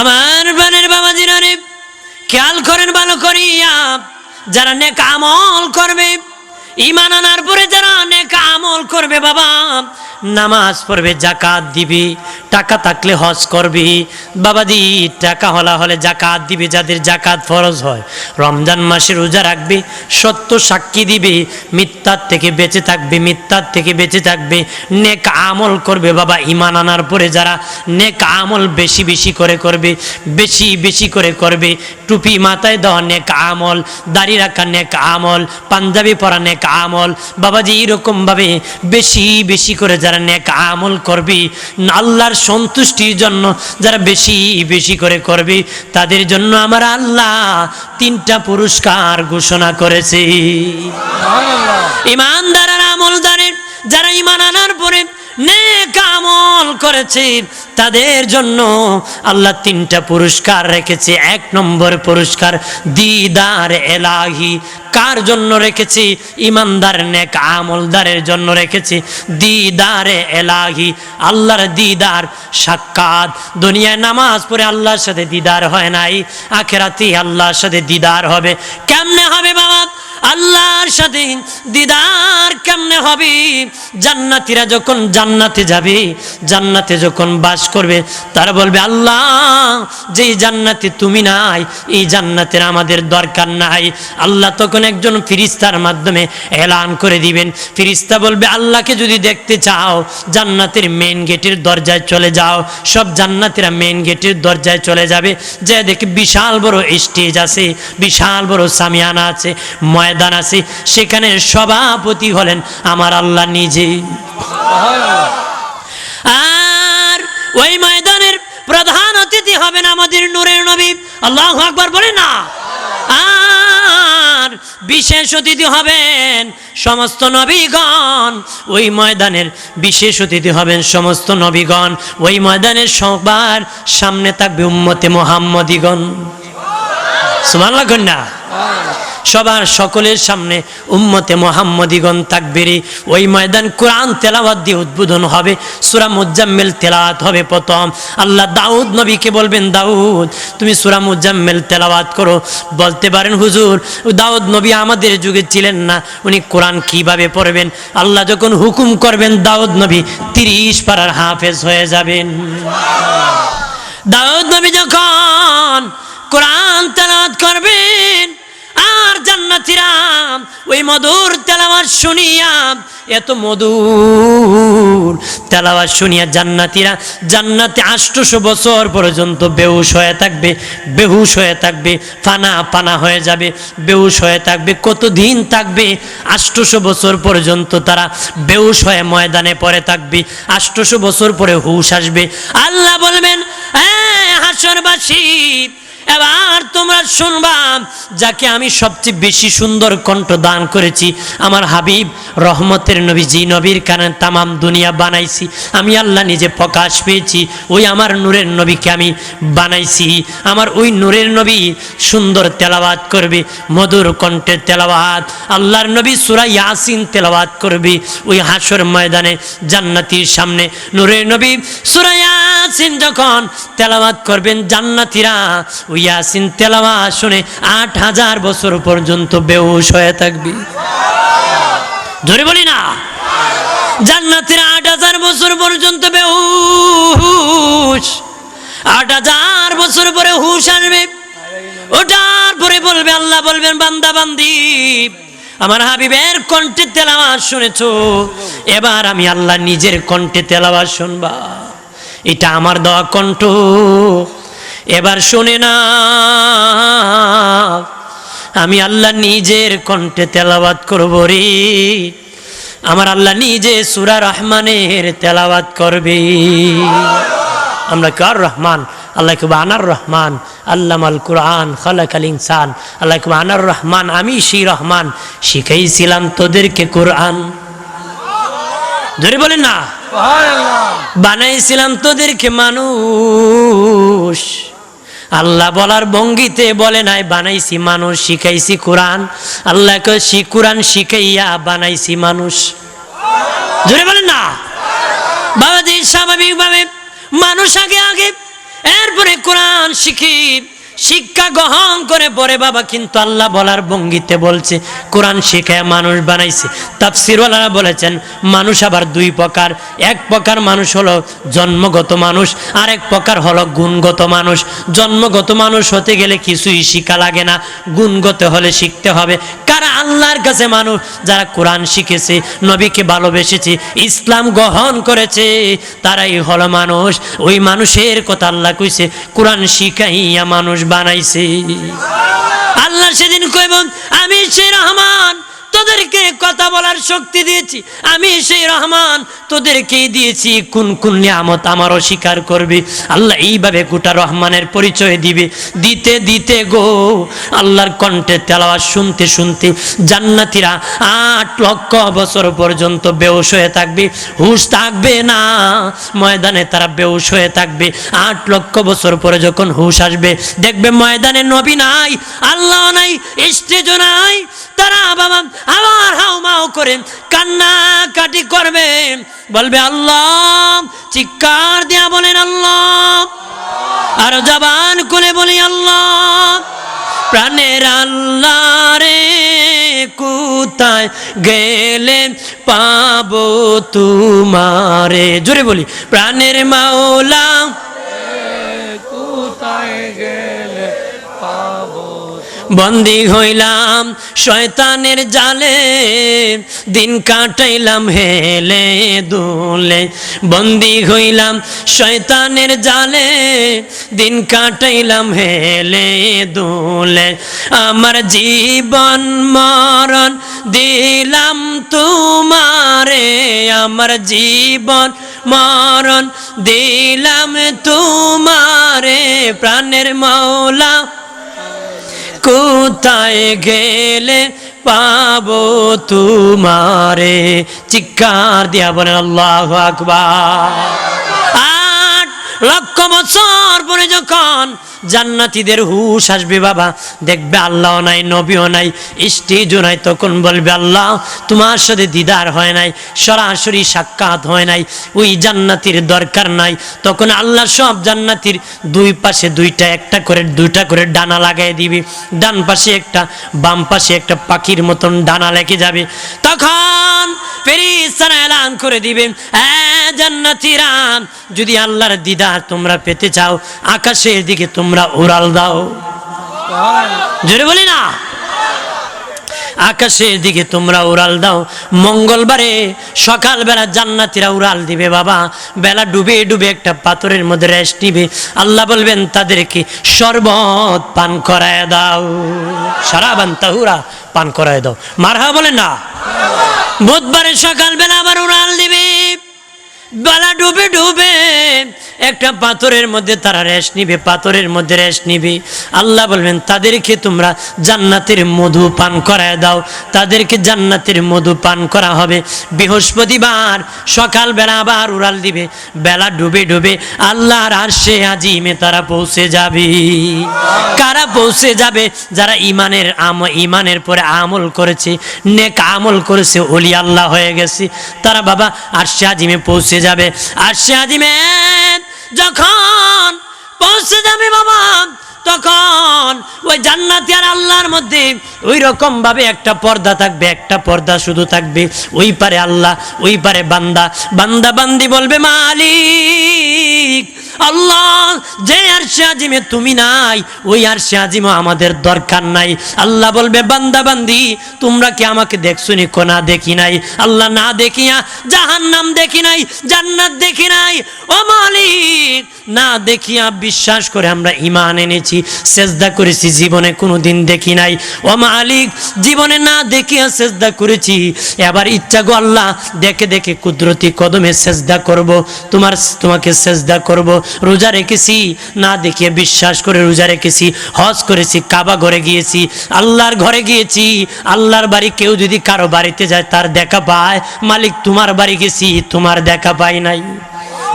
আমার বানের বাবা জিরানে খেয়াল করেন ভালো করিয়া, যারা নেক আমল করবে ইমান আনার পরে যারা নেক আমল করবে, বাবা নামাজ পড়বে, জাকাত দিবি, টাকা থাকলে হজ করবি। বাবাদি টাকা হলা হলে জাকাত দিবি, যাদের জাকাত ফরজ হয়। রমজান মাসে রোজা রাখবি সত্য সাক্ষী দিবি, মিথ্যার থেকে বেঁচে থাকবে, মিথ্যার থেকে বেঁচে থাকবে। নেক আমল করবে বাবা ইমান আনার পরে যারা নেক আমল বেশি বেশি করে করবে, বেশি বেশি করে করবে। টুপি মাথায় দেওয়া নেক আমল, দাড়ি রাখা নেক আমল, পাঞ্জাবি পরা নেক আমল। বাবাজি, এরকমভাবে বেশি বেশি করে যারা নেক আমল করবি আল্লাহর সন্তুষ্টির জন্য যারা বেশি বেশি করে করবি তাদের জন্য আমার আল্লাহ তিনটা পুরস্কার ঘোষণা করেছে। ইমানদার আমল আমলদারের যারা ইমান আনার পরে নেক আমল করেছে তাদের জন্য আল্লাহ তিনটা পুরস্কার রেখেছে। এক নম্বর পুরস্কার, দিদার এলাহি। কার জন্য রেখেছি? ইমানদার, নেক আমলদারের জন্য রেখেছি। দিদারে এলাহি, আল্লাহর দিদার সাক্ষাৎ। দুনিয়ায় নামাজ পড়ে আল্লাহর সাথে দিদার হয় নাই আখেরাতি আল্লাহর সাথে দিদার হবে। কেমনে হবে আল্লাহর সাথে দিদার কেমনে হবে? জান্নাতিরা যখন জান্নাতে যাবে, জান্নাতে যখন বাস করবে, তারা বলবে, আল্লাহ, যেই জান্নাতে তুমি নাই, এই জান্নাতের আমাদের দরকার নাই। আল্লাহ তখন একজন ফিরিস্তার মাধ্যমে এলান করে দিবেন। ফিরিস্তা বলবে, আল্লাহকে যদি দেখতে চাও, জান্নাতের মেন গেটের দরজায় চলে যাও। সব জান্নাতিরা মেন গেটের দরজায় চলে যাবে। যে দেখে বিশাল বড় স্টেজ আছে, বিশাল বড় সামিয়ানা আছে ময়দান আছে, সেখানে সভাপতি হলেন আমার আল্লাহ নিজে। আর ওই ময়দানের প্রধান অতিথি হবেন আমাদের নূরের নবী, আল্লাহ আকবার বলে না। আর বিশেষ অতিথি হবেন সমস্ত নবীগণ, ওই ময়দানের বিশেষ অতিথি হবেন সমস্ত নবীগণ, ওই ময়দানের সবার সামনে থাকবে উম্মতে মোহাম্মদীগণ। সবার সকলের সামনে উম্মতে মোহাম্মদীগণ তাকবেরে ওই ময়দান কোরআন তেলাওয়াত দিয়ে উদ্বোধন হবে, সুরা মুজাম্মেল তেলাওয়াত হবে প্রথম। আল্লাহ দাউদ নবীকে বলবেন, দাউদ, তুমি সুরা মুজাম্মেল তেলাওয়াত করো। বলতে পারেন, হুজুর, দাউদ নবী আমাদের যুগে ছিলেন না, উনি কোরআন কীভাবে পড়বেন? আল্লাহ যখন হুকুম করবেন, দাউদ নবী তিরিশ পাড়ার হাফেজ হয়ে যাবেন। দাউদ নবী যখন কোরআন তেলাওয়াত করবেন, আর জান্নাতিরা ওই মধুর তেলাওয়াত শুনিয়া, এত মধুর তেলাওয়াত শুনিয়া জান্নাতিরা জান্নাতে আষ্টশো বছর পর্যন্ত বেহুশ হয়ে থাকবে, বেহুশ হয়ে থাকবে, ফানা পানা হয়ে যাবে, বেহুশ হয়ে থাকবে, কতদিন থাকবে, আষ্টশো বছর পর্যন্ত তারা বেহুশ হয়ে ময়দানে পড়ে থাকবে, আষ্টশো বছর পরে হুশ আসবে। আল্লাহ বলবেন হ্যাঁ হাসরবাসী এবার তোমরা শুনবা, যাকে আমি সবচেয়ে বেশি সুন্দর কণ্ঠ দান করেছি, আমার হাবিব রহমতের নবী জি নবীর কারণে তামাম দুনিয়া বানাইছি। আমি আল্লাহ নিজে প্রকাশ পেয়েছি, ওই আমার নূরের নবীকে আমি বানাইছি। আমার ওই নূরের নবী সুন্দর তেলাওয়াত করবে, মধুর কণ্ঠের তেলাওয়াত। আল্লাহর নবী সুরা ইয়াসিন তেলাওয়াত করবে, ওই হাসর ময়দানে, জান্নাতির সামনে। নূরের নবী সুরা ইয়াসিন যখন তেলাওয়াত করবেন, জান্নাতিরা ইয়াসিন, তেলাওয়াত শুনে আট হাজার বছর পর্যন্ত বেহুশ হয়ে থাকবে। জোরে বলি না? জান্নাতের আট হাজার বছর পর্যন্ত বেহুশ। আট হাজার বছর পরে হুশ আসবে। ওটার পরে বলবে, আল্লাহ বলবেন, বান্দা, বান্দি, আমার হাবিবের কণ্ঠে তেলাওয়াত শুনেছো, এবার আমি আল্লাহ নিজের কণ্ঠে তেলাওয়াত শুনবা। এটা আমার দেওয়া কণ্ঠ। এবার শুনে না। আমি আল্লাহ নিজের কণ্ঠে তেলাওয়াত করব রে। আমার আল্লাহ নিজে সুরা রহমানের তেলাওয়াত করবে। আমরা কার রহমান। আল্লাহ কুবা আনার রহমান। আল্লামাল কোরআন খালাক আল ইনসান। আল্লাহ কুবা আনার রহমান। আমি সেই রহমান। শিখাইছিলাম তোদেরকে কোরআন। ধরে বলেন না। বানাইছিলাম তোদেরকে মানুষ। আল্লাহ বলার ভঙ্গিতে বলে নাই, বানাইছি মানুষ, শিখাইছি কোরআন। আল্লাহ শি, কোরআন শিখাইয়া বানাইছি মানুষ। জোরে বলেন না। বাবা বাবাজি, স্বাভাবিকভাবে মানুষ আগে আগে, এরপরে কোরআন শিখি। শিক্ষা গ্রহণ করে পরে বাবা কিন্তু আল্লাহ বলার ভঙ্গিতে বলছে, কোরআন শিখায় মানুষ বানাইছে। তাফসিরওয়ালারা বলেছেন, মানুষ আবার দুই প্রকার। এক প্রকার মানুষ হলো জন্মগত মানুষ আর এক প্রকার হলো গুণগত মানুষ। জন্মগত মানুষ হতে গেলে কিছুই শিখা লাগে না, গুণগত হলে শিখতে হবে। কারা আল্লাহর কাছে মানুষ? যারা কোরআন শিখেছে, নবীকে ভালোবেসেছে, ইসলাম গ্রহণ করেছে, তারাই হলো মানুষ। ওই মানুষের কথা আল্লাহ কইছে, কোরআন শিখাইয়া মানুষ বানাইছে। আল্লাহ সেদিন কইব আমি সে রহমান তোদেরকে কথা বলার শক্তি দিয়েছি। আমি সেই রহমান তোদেরকে দিয়েছি। কোন কোন নিয়ামত আমার অস্বীকার করবি? আল্লাহ এইভাবে গোটা রহমানের পরিচয় দিবে। দিতে দিতে গো, আল্লাহর কণ্ঠে তেলাওয়াত শুনতে শুনতে জান্নাতীরা আট লক্ষ বছর পর্যন্ত বেউস হয়ে থাকবে। হুশ থাকবে না, ময়দানে তারা বেউস হয়ে থাকবে। আট লক্ষ বছর পরে যখন হুশ আসবে, দেখবে ময়দানে নবী নাই, আল্লাহ নাই স্টেজ নাই তারা বাবা আবার হাউমাউ করে কান্না কাটি করবে। বলবে আল্লাহ, চিৎকার দিয়া বলেন আল্লাহ। আর জবান খুলে বলি আল্লাহ, প্রাণের আল্লাহ রে, কোথায় গেলে পাবো তোমারে? জোরে বলি, প্রাণের মাওলা বন্দি হইলাম শয়তানের জালে। দিন কাটাইলাম হেলে দুলে। বন্দি হইলাম শয়তানের জালে। দিন কাটাইলাম হেলে দুলে। আমার জীবন মরণ দিলাম তোমারে। আমার জীবন মরণ দিলাম তোমারে। প্রাণের মাওলা কোথায় গেলে পাবো তোমারে? চিৎকার দিয়া বলেন আল্লাহ আকবার। আট লক্ষ বছর পরে যখন জান্নাতীদের হুশ আসবে বাবা। দেখবে আল্লাহ নাই, নবীও নাই স্টেজও নাই, তখন বলবে, আল্লাহ, তোমার সাথে দিদার হয় নাই, সরাসরি সাক্ষাৎ হয় নাই, ওই জান্নাতির দরকার নাই। তখন আল্লাহ সব জান্নাতির দুই পাশে দুইটা, একটা করে, দুইটা করে ডানা লাগাই দিবে। ডান পাশে একটা, বাম পাশে একটা পাখির মতন ডানা লেগে যাবে। তখন ফেরিস্তারা এলান করে দিবে জান্নাতিরা যদি আল্লাহর দিদার তোমরা পেতে চাও, আকাশের দিকে তোমরা উড়াল দাও। জোরে বলি না? আকাশের দিকে তোমরা উড়াল দাও। মঙ্গলবারে সকালবেলা জান্নাতিরা উড়াল দিবে বাবা। বেলা ডুবে ডুবে একটা পাথরের মধ্যে রেস্ট নিবে। আল্লাহ বলবেন, তাদেরকে শরবত পান করায় দাও। সারাবান তাহুরা পান করায় দাও। মারহা বলে না? বুধবারে সকালবেলা আবার উড়াল দিবে। বেলা ডুবে ডুবে একটা পাথরের মধ্যে তারা রেশ নিবে, পাথরের মধ্যে রেশ নিবে। আল্লাহ বলবেন, তাদেরকে তোমরা জান্নাতের মধু পান করায় দাও। তাদেরকে জান্নাতের মধু পান করা হবে। বৃহস্পতিবার সকালবেলা আবার উড়াল দিবে। বেলা ডুবে ডুবে আল্লাহর আর সে আজিমে তারা পৌঁছে যাবে। কারা পৌঁছে যাবে? যারা ইমানের আম, ইমানের পরে আমল করেছে, নেক আমল করেছে ওলি আল্লাহ হয়ে গেছে। তারা বাবা আর সে আজিমে পৌঁছে যাবে। আর সে আজিমে যখন পৌঁছে যাবে বাবা, তখন ওই জান্নাতি আর আল্লাহর মধ্যে ওই রকম ভাবে একটা পর্দা থাকবে, একটা পর্দা শুধু থাকবে। ওই পারে আল্লাহ, ওই পারে বান্দা। বান্দা বান্দি বলবে, মালিক আল্লাহ, যে আর আজিমে তুমি নাই, ওই আর আজিমও আমাদের দরকার নাই। আল্লাহ বলবে, বান্দা, বান্দি, তোমরা কি আমাকে দেখছ নি? কোনা দেখি নাই। আল্লাহ, না দেখিয়া জাহান্নাম দেখি নাই, জান্নাত দেখি নাই। ও মালিক, না, দেখিয়া বিশ্বাস করে আমরা ইমান এনেছি, সেজদা করেছি, জীবনে কোনোদিন দেখি নাই। ও মালিক, জীবনে না দেখিয়া সেজদা করেছি, এবার ইচ্ছা গো আল্লাহ, দেখে দেখে কুদরতি কদমে সেজদা করব, তোমার, তোমাকে সেজদা করব। রোজা রেখেছি, না দেখিয়ে বিশ্বাস করে রোজা রেখেছি, হজ করেছি, কাবা ঘরে গিয়েছি, আল্লাহর ঘরে গিয়েছি, আল্লাহর বাড়ি কেউ যদি কারও বাড়িতে যায়, তার দেখা পায়, মালিক তোমার বাড়ি গেছি, তোমার দেখা পাই নাই।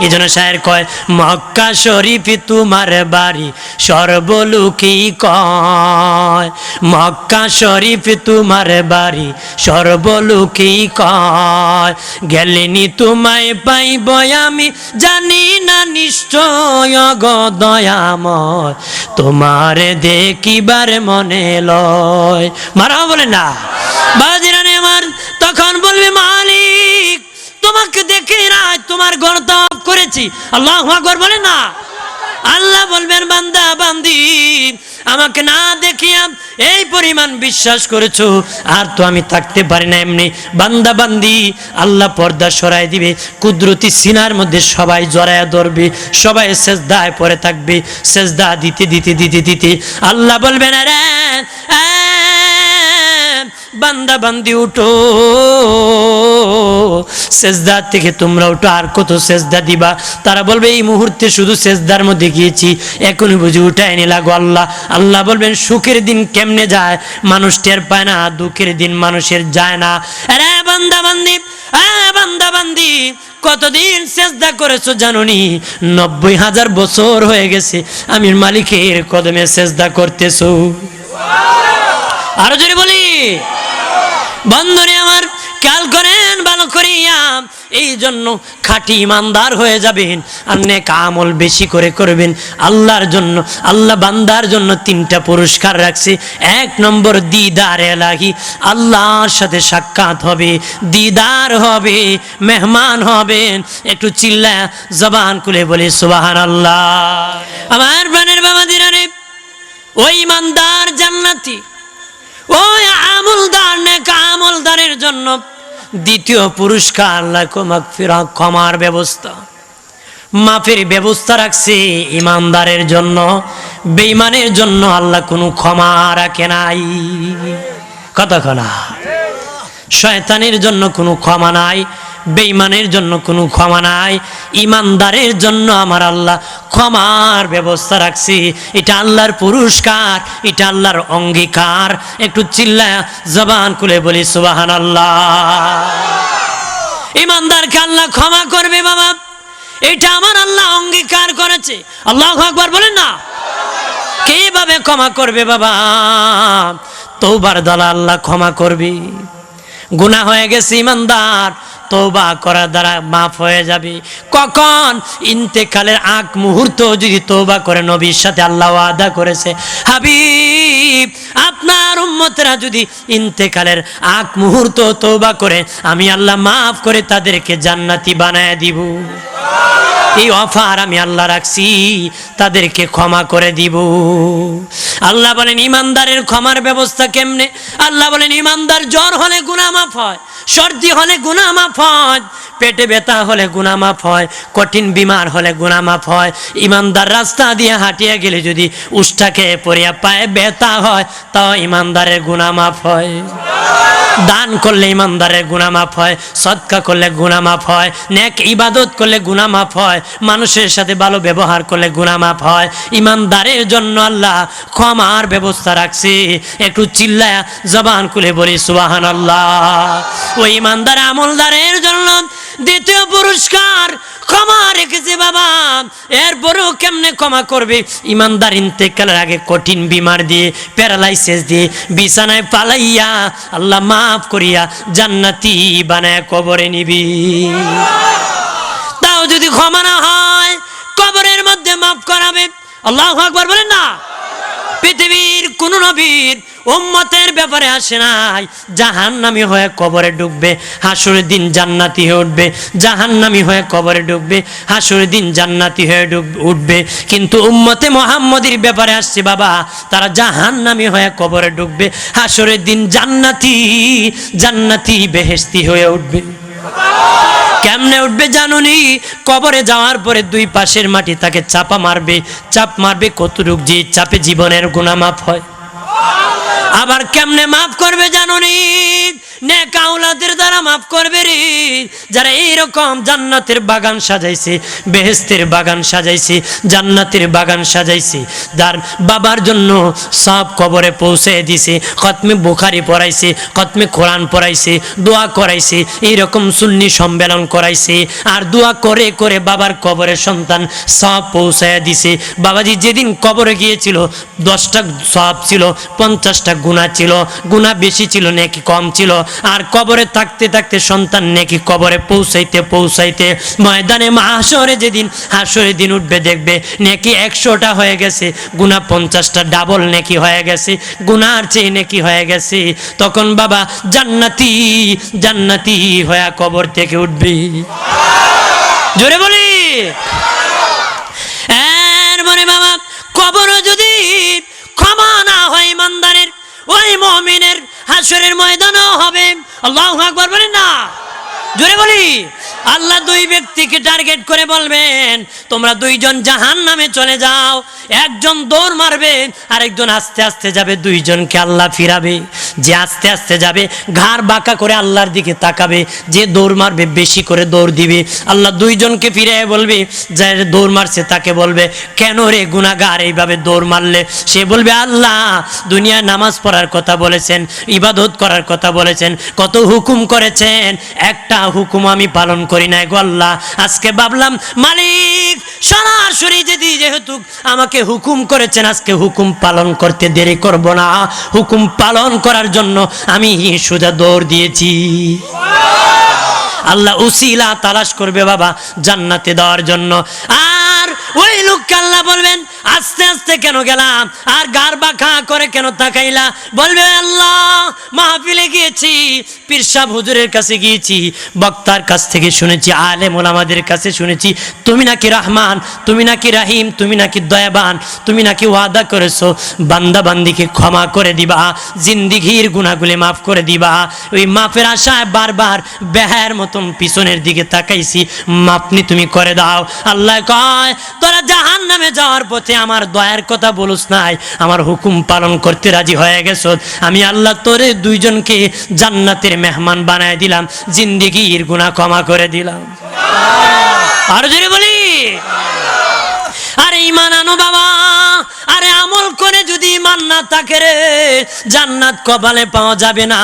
এই জন্য শায়ের কয়, মক্কা শরীফ তোমার বাড়ি সর্বলোকী কয়। মক্কা শরীফ তোমার বাড়ি সর্বলোকী কয়। গেলেনি তোমায় পাইব আমি, জানি না নিশ্চয় গো দয়াময়। তোমার দেখিবার মনে লয়। মারা বলে না। বাজিরানে আমার, তখন বলবে, মালিক, তোমাকে দেখে না তোমার গর্দাপ করেছি। আল্লাহ আকবর বলে না। আল্লাহ বলবেন, বান্দা, বান্দি, আমাকে না দেখিয়া এই পরিমাণ বিশ্বাস করেছ, আর তো আমি থাকতে পারি না এমনি। বান্দা, বান্দি, আল্লাহ পর্দা সরাই দিবে, কুদরতি সিনার মধ্যে সবাই জড়ায় ধরবে, সবাই সেজদায় পরে থাকবে, সেজদা দিতে দিতে দিতে দিতে। আল্লাহ বলবেন রে বান্দা বান্দি উঠো। সেজদা থেকে তোমরা উঠো, আর কত সেজদা দিবা? তারা বলবে, এই মুহূর্তে শুধু সেজদার মধ্যে গিয়েছি, এখনই বুঝি উঠায় নিলা গো আল্লাহ। আল্লাহ বলবেন, সুখের দিন কেমনে যায়? মানুষ টের পায় না, দুঃখের দিন মানুষের যায় না। আরে বান্দা বান্দি বান্দা বান্দি, কতদিন চেষ্টা করেছ জানুনি? নব্বই হাজার বছর হয়ে গেছে আমি মালিকের কদমে চেষ্টা করতেছো। আরও জোরে বলি। বন্ধুরে আমার খেয়াল করেন, ভালো করিয়া। এই জন্য খাঁটি ইমানদার হয়ে যাবেন। আর নেক আমল বেশি করে করবেন। আল্লাহর জন্য, আল্লাহ বান্দার জন্য তিনটা পুরস্কার রাখছে। এক নম্বর, দিদার এলাহি। আল্লাহর সাথে সাক্ষাৎ হবে, দিদার হবে, মেহমান হবেন। একটু চিল্লা জবান খুলে বলে সুবাহান আল্লাহ আমার প্রাণের বাবা দিনারে ওই ইমানদার জান্নাতি ওই আমলদার, নেকা আমলদারের জন্য দ্বিতীয় পুরস্কার আল্লাহ ফিরা ক্ষমার ব্যবস্থা। মাফের ব্যবস্থা রাখছে ইমানদারের জন্য বেইমানের জন্য আল্লাহ কোনো ক্ষমা রাখে নাই। কতক্ষণ শয়তানের জন্য কোনো ক্ষমা নাই। বেইমানের জন্য কোনো ক্ষমা নাই। ইমানদারের জন্য আমার আল্লাহ ক্ষমার ব্যবস্থা রাখছি। এটা আল্লাহর পুরস্কার, এটা আল্লাহর অঙ্গীকার। একটু চিল্লা জবান খুলে বলি সুবাহান আল্লাহ ইমানদারকে আল্লাহ ক্ষমা করবে বাবা। এটা আমার আল্লাহ অঙ্গীকার করেছে। আল্লাহ আকবার বলেন না। কীভাবে ক্ষমা করবে বাবা? তৌবার দলা আল্লাহ ক্ষমা করবি। গুনাহ হয়ে গেছে ইমানদার তৌবা করার দ্বারা মাফ হয়ে যাবে। কখন? ইন্তেকালের আগ মুহূর্ত যদি তৌবা করে নবীর সাথে আল্লাহ আদা করেছে। হাবিব, আপনার উম্মতরা যদি ইন্তেকালের আগ মুহূর্ত তৌবা করে, আমি আল্লাহ মাফ করে তাদেরকে জান্নাতি বানায় দিব। এই অফার আমি আল্লাহ রাখছি, তাদেরকে ক্ষমা করে দিব। আল্লাহ বলেন, ইমানদারের ক্ষমার ব্যবস্থা কেমনে? আল্লাহ বলেন, ইমানদার জ্বর হলে গুনাহ মাফ হয়, সর্দি হলে গুনাহ মাফ হয়, পেটে ব্যথা হলে গুনাহ মাফ হয়, কঠিন বিমার হলে গুনাহ মাফ হয়। ইমানদার রাস্তা দিয়ে হাঁটিয়ে গেলে যদি উষ্ঠাকে পরিয়া পায়ে ব্যথা হয়, তাও ইমানদারের গুনাহ মাফ হয়। দান করলে ইমানদারের গুণা মাফ হয় সৎকা করলে গুণা মাফ হয়, নেক ইবাদত করলে গুণা মাফ হয়, মানুষের সাথে ভালো ব্যবহার করলে গুণা মাফ হয়। ইমানদারের জন্য আল্লাহ ক্ষমার ব্যবস্থা রাখছি। একটু চিল্লায়া জবান খুলে বলি সুবাহান আল্লাহ ওই ইমানদার আমলদারের জন্য দ্বিতীয় পুরস্কার ক্ষমা রেখেছে বাবা। এরপরেও কেমনে ক্ষমা করবে? ইমানদার ইন্তেকালের আগে কঠিন বিমার দিয়ে, প্যারালাইসিস দিয়ে বিছানায় পালাইয়া আল্লাহ মাফ করিয়া জান্নাতি বানায় কবরে নিবি। তাও যদি ক্ষমা না হয়, কবরের মধ্যে মাফ করাবে। আল্লাহ আকবার বলেন না? পৃথিবীর কোন নবীর উম্মতের ব্যাপারে আসে নাই। জাহান্নামি হয়ে কবরে ডুববে, হাসুরের দিন জান্নাতি হয়ে উঠবে। জাহান্নামি হয়ে কবরে ডুববে, হাসুরের দিন জান্নাতি হয়ে ডুব- উঠবে। কিন্তু উম্মতে মোহাম্মদের ব্যাপারে আসছে, বাবা, তারা জাহান্নামি হয়ে কবরে ডুববে, হাসুরের দিন জান্নাতি জান্নাতি বেহেস্তি হয়ে উঠবে। কেমনে উঠবে জানুনি? কবরে যাওয়ার পরে দুই পাশের মাটি তাকে চাপা মারবে। চাপ মারবে কতটুক যে চাপে জীবনের গুণা মাফ হয়। আবার কেমনে মাফ করবে জানুনি নেক আওলাদের দ্বারা মাফ করবে রে। যারা এইরকম জান্নাতের বাগান সাজাইছে, বেহেস্তের বাগান সাজাইছে, জান্নাতের বাগান সাজাইছে, যার বাবার জন্য সব কবরে পৌঁছে দিছে, খতমে বুখারি পড়াইছে, খতমে কোরআন পড়াইছে, দোয়া করাইছে, এইরকম সুন্নি সম্মেলন করাইছে, আর দোয়া করে করে বাবার কবরে সন্তান সব পৌঁছায় দিছে। বাবাজি যেদিন কবরে গিয়েছিল, দশটা সব ছিল, পঞ্চাশটা গুণা ছিল গুণা বেশি ছিল, নাকি কম ছিল। আর কবরে থাকতে থাকতে সন্তান নাকি কবরে পৌঁছাইতে পৌঁছাইতে ময়দানে হাসরে যেদিন হাসরে দিন উঠবে দেখবে নাকি একশোটা হয়ে গেছে গুণা পঞ্চাশটা ডাবল নাকি হয়ে গেছে গুনার চেয়ে নাকি হয়ে গেছে। তখন বাবা, জান্নাতি জান্নাতি হয়ে কবর থেকে উঠবি। জোরে বলি। এরপরে বাবা কবর যদি ক্ষমা ওই মমিনের হাসরের ময়দানও হবে। আল্লাহ আকবর বলেন না। জোরে বলি। আল্লাহ দুই ব্যক্তিকে টার্গেট করে বলবেন, তোমরা দুইজন জাহান নামে চলে যাও, একজন দৌড় মারবে, আরেকজন আস্তে আস্তে যাবে, দুইজনকে আল্লাহ ফিরাবে। যে আস্তে আস্তে যাবে, ঘাড় বাঁকা করে আল্লাহর দিকে তাকাবে, যে দৌড় মারবে, বেশি করে দৌড় দিবে। আল্লাহ দুইজনকে ফিরে বলবে, যে দৌড় মারছে তাকে বলবে, কেন রে গুনাগার এইভাবে দৌড় মারলে? সে বলবে, আল্লাহ, দুনিয়ায় নামাজ পড়ার কথা বলেছেন, ইবাদত করার কথা বলেছেন, কত হুকুম করেছেন, একটা হুকুম আমি পালন করি নাই গো আল্লাহ। আজকে ভাবলাম, মালিক, সরাসরি যদি যেহেতু আমাকে হুকুম করেছেন, আজকে হুকুম পালন করতে দেরি করব না। হুকুম পালন করার জন্য আমি সোজা দৌড় দিয়েছি। আল্লাহ উসিলা তালাশ করবে বাবা, জান্নাতে দেওয়ার জন্য। আর ওই লোককে আল্লাহ বলবেন, আস্তে আস্তে কেন গেলাম? আর গার বাঁকা করে কেন তাকাইলা? বলবে, আল্লাহ, মাহফিলে গিয়েছি হুজুরের কাছে গিয়েছি, বক্তার কাছ থেকে শুনেছি, আলেম ওলামাদের কাছে শুনেছি, তুমি নাকি রহমান, তুমি নাকি রাহিম, তুমি নাকি দয়াবান, তুমি নাকি ওয়াদা করেছ বান্দা বান্দিকে ক্ষমা করে দিবা, জিন্দিগির গুণাগুলি মাফ করে দিবা। ওই মাফের আশায় বারবার বেহার মতন পিছনের দিকে তাকাইছি, মাপনি তুমি করে দাও। আল্লাহ কয়, তোরা জাহান নামে যাওয়ার পথে আমার দয়ার কথা বলুস নাই। আমার হুকুম পালন করতে রাজি হয়ে গেছ। আমি আল্লাহ তোরে দুইজনকে জান্নাতের মেহমান বানায় দিলাম জিন্দিগির গুণা ক্ষমা করে দিলাম। আর যদি বলি। আরে ইমান আনো বাবা। আরে আমল করে যদি ইমান না থাকে রে। জান্নাত কপালে পাওয়া যাবে না।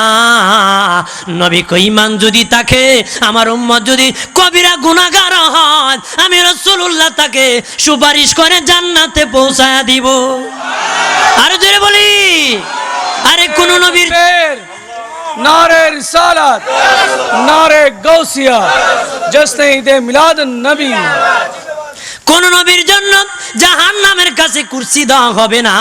নবী কই ইমান যদি থাকে, আমার উম্মত যদি কবিরা গুনাহগার হয়, আমি রাসূলুল্লাহ তাকে সুপারিশ করে জান্নাতে পৌঁছায়া দিব। আর জোরে বলি। আরে কোন নবীর নারে রিসালাত, নারে গৌসিয়া জসনে ঈদে মিলাদ নবী। কোন নবীর জন্য জাহান নামের কাছে কুর্সি দেওয়া হবে না।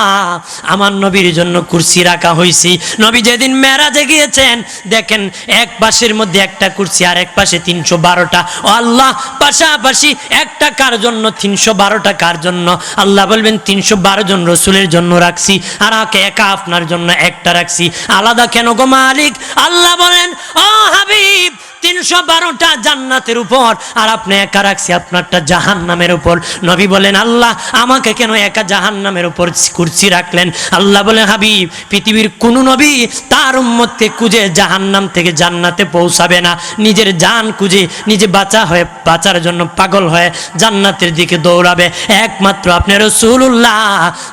আমার নবীর জন্য কুর্সি রাখা হয়েছে নবী যেদিন মেরাজে গিয়েছেন, দেখেন এক পাশের মধ্যে একটা কুর্সি আর এক পাশে তিনশো বারোটা। আল্লাহ, পাশাপাশি একটা কার জন্য? তিনশো বারোটা কার জন্য? আল্লাহ বলবেন, তিনশো বারো জন রসুলের জন্য রাখছি। আর একা আপনার জন্য একটা রাখছি। আলাদা কেন গো মালিক? আল্লাহ বলেন, ও হাবিব তিনশো বারোটা জান্নাতের উপর, আর আপনি একা রাখছি আপনারটা জাহান নামের উপর। নবী বলেন, আল্লাহ আমাকে কেন একা জাহান নামের উপর কুর্সি রাখলেন? আল্লাহ বলেন, হাবিব, পৃথিবীর কোন নবী তার উম্মতকে খুঁজে জাহান নাম থেকে জান্নাতে পৌঁছাবে না। নিজের জান খুঁজে নিজে বাঁচা হয়ে, বাঁচার জন্য পাগল হয়ে জান্নাতের দিকে দৌড়াবে। একমাত্র আপনার রসুল্লাহ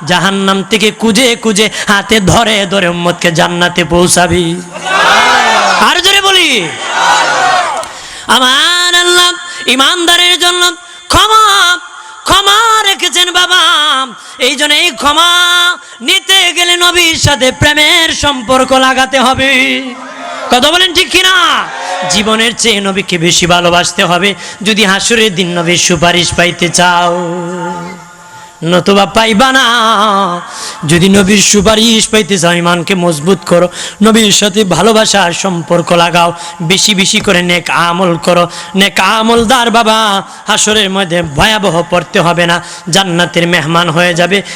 জাহান নাম থেকে কুজে কুজে হাতে ধরে ধরে উম্মতকে জান্নাতে পৌঁছাবি। আর জোরে বলি। আমার আল্লাহ ইমানদারের জন্য ক্ষমা ক্ষমা রেখেছেন বাবা। এই জন্য এই ক্ষমা নিতে গেলে নবীর সাথে প্রেমের সম্পর্ক লাগাতে হবে। কথা বলেন ঠিক কিনা? জীবনের চেয়ে নবীকে বেশি ভালোবাসতে হবে। যদি হাসুরের দিন নবীর সুপারিশ পাইতে চাও। নতুবা পাইবা না। যদি নবীর সুপারিশ পাইতে চাও ইমানকে মজবুত করো, নবীর সাথে ভালোবাসার সম্পর্ক লাগাও, বেশি বেশি করে নেক আমল করো। নেক আমলদার বাবা হাসরের মধ্যে ভয়াবহ পড়তে হবে না, জান্নাতের মেহমান হয়ে যাবে।